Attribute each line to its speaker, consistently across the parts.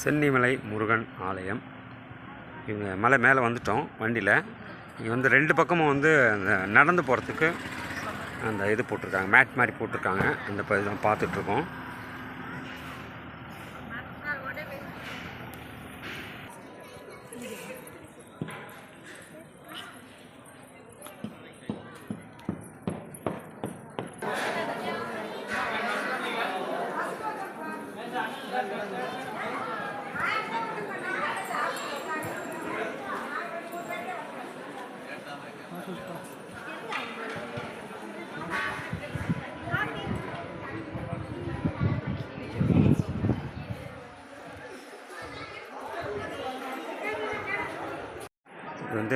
Speaker 1: சென்னிமலை முருகன் ஆலயம். இவங்க மலை மேலே வந்துட்டோம் வண்டியில். இங்கே வந்து ரெண்டு பக்கமும் வந்து அந்த நடந்து போகிறதுக்கு அந்த இது போட்டிருக்காங்க மேட் மாதிரி போட்டிருக்காங்க. அந்த இதெல்லாம் பார்த்துட்ருக்கோம் Thank you.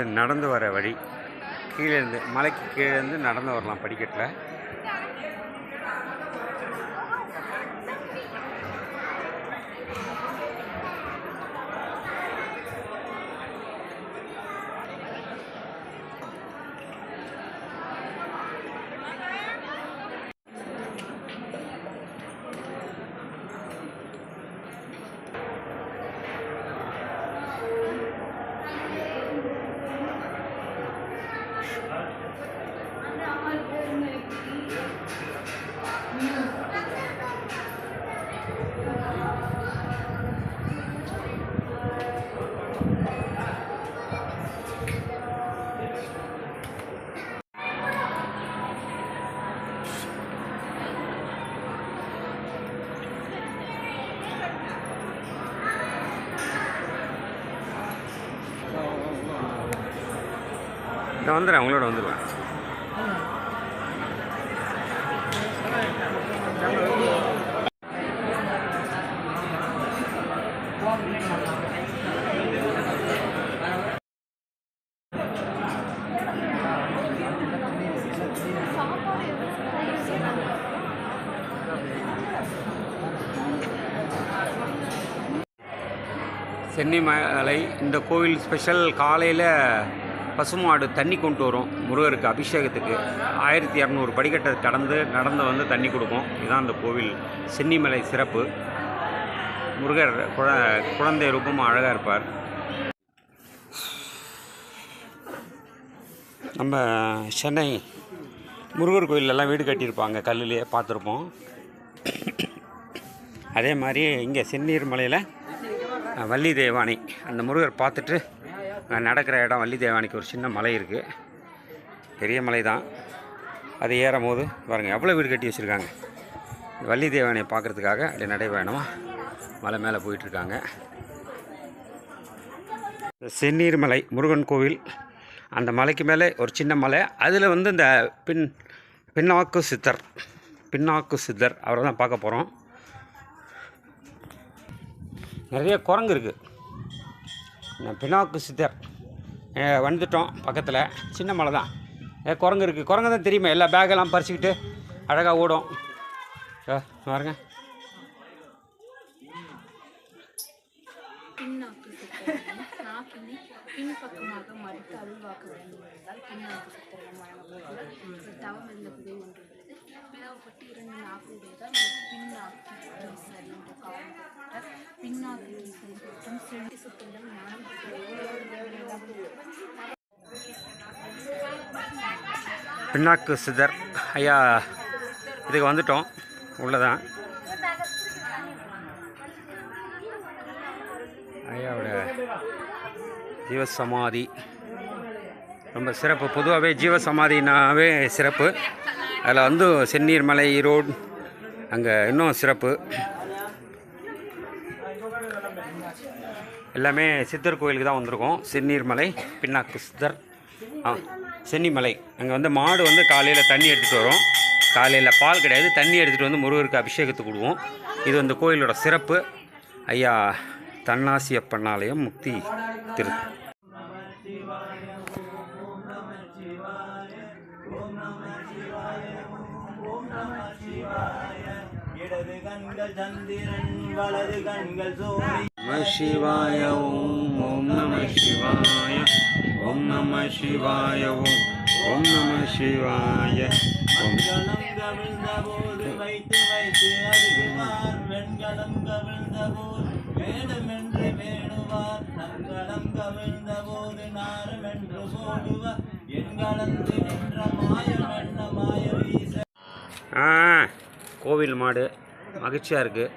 Speaker 1: நடந்து வர வழி. கீழே இருந்து மலைக்கு கீழே இருந்து நடந்து வரலாம் படிக்கட்டில். நான் வந்துடுறேன் உங்களோட வந்துடுவேன் சென்னிமலை இந்த கோவில் ஸ்பெஷல் காலையில் பசுமாடு தண்ணி கொண்டு வரும் முருகருக்கு அபிஷேகத்துக்கு. ஆயிரத்தி இரநூறு படிக்கட்டை கடந்து நடந்து வந்து தண்ணி கொடுக்கும். இதுதான் அந்த கோவில் சென்னிமலை சிறப்பு. முருகர் குழ குழந்தை ரூபமாக அழகாக இருப்பார். நம்ம சென்னை முருகர் கோயிலெல்லாம் வீடு கட்டியிருப்பாங்க. கல்லுலேயே பார்த்துருப்போம். அதே மாதிரி இங்கே செந்நீர் மலையில் வள்ளி தேவானை அந்த முருகர் பார்த்துட்டு நடக்கிற இடம் வள்ளி தேவானிக்கு ஒரு சின்ன மலை இருக்குது பெரிய மலை தான் அது ஏறும் போது பாருங்கள் எவ்வளோ வீடு கட்டி வச்சுருக்காங்க. வள்ளி தேவானையை பார்க்குறதுக்காக அப்படியே நடைபயணமாக மலை மேலே போயிட்டுருக்காங்க. செந்நீர் மலை முருகன் கோவில் அந்த மலைக்கு மேலே ஒரு சின்ன மலை. அதில் வந்து இந்த பின் பின்னாக்கு சித்தர் பின்னாக்கு சித்தர் அவரை தான் பார்க்க போகிறோம் நிறைய குரங்கு இருக்குது பினாக்கு சித்தர். வந்துட்டோம் பக்கத்தில். சின்ன மலை தான். ஏ குரங்கு இருக்குது குரங்கு தான் தெரியுமா? எல்லா பேக்கெல்லாம் பறிச்சுக்கிட்டு அழகாக ஓடும். பாருங்க.
Speaker 2: பின்னாக்கு பின்னாக்கு சிதர். சுத்தங்கள் ஞானம்
Speaker 1: பின்னாக்கு ஐயா இதுக்கு வந்துட்டோம். உள்ளதான். ஐயாவோட ஜீவசமாதி. ரொம்ப சிறப்பு. பொதுவாகவே ஜீவசமாதினாவே சிறப்பு. அதில் வந்து செந்நீர்மலை ரோடு அங்கே இன்னும் சிறப்பு. எல்லாமே சித்தர் கோயிலுக்கு தான் வந்திருக்கோம். செந்நீர் மலை பின்னாக்கு சித்தர். ஆ சென்னிமலை. அங்கே வந்து மாடு வந்து காலையில் தண்ணி எடுத்துகிட்டு வரும். காலையில் பால் கிடையாது. தண்ணி எடுத்துகிட்டு வந்து முருகருக்கு அபிஷேகத்துக்கு விடுவோம் இது வந்து கோயிலோட சிறப்பு. ஐயா தன்னாசியப்பன் ஆலயம் முக்தி திரு
Speaker 3: இடது கண்கள் சந்திரன் வலது கண்கள் சோழி.
Speaker 1: நம சிவாய ஓம் ஓம் நம சிவாய ஓம் நம சிவாய ஓம் ஓம் நம சிவாய. ஓம்
Speaker 3: கவிழ்ந்த போது வைத்து வைத்து அடுக்குமார் வெண்கலம் கவிழ்ந்த போது வேணுமென்று வேணுவார். நங்களம் கவிழ்ந்த போது நாரமென்று போடுவார். என் கலந்து நின்ற மாயம் என்ன மாய வீச
Speaker 1: கோவில் மாடு. மகிழ்ச்சியாக இருக்குது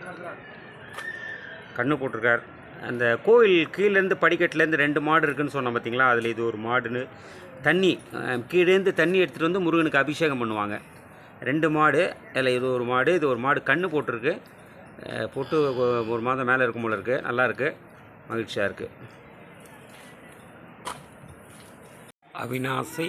Speaker 1: கண்ணு போட்டிருக்கார். அந்த கோவில் கீழேருந்து படிக்கட்டுலேருந்து ரெண்டு மாடு இருக்குதுன்னு சொன்னோம் பார்த்தீங்களா? அதில் இது ஒரு மாடுன்னு. தண்ணி கீழேருந்து தண்ணி எடுத்துகிட்டு வந்து முருகனுக்கு அபிஷேகம் பண்ணுவாங்க. ரெண்டு மாடு அதில் இது ஒரு மாடு இது ஒரு மாடு கண்ணு போட்டிருக்கு. போட்டு ஒரு மாதம் மேலே இருக்கும் போல இருக்குது நல்லாயிருக்கு மகிழ்ச்சியாக இருக்குது அவினாசை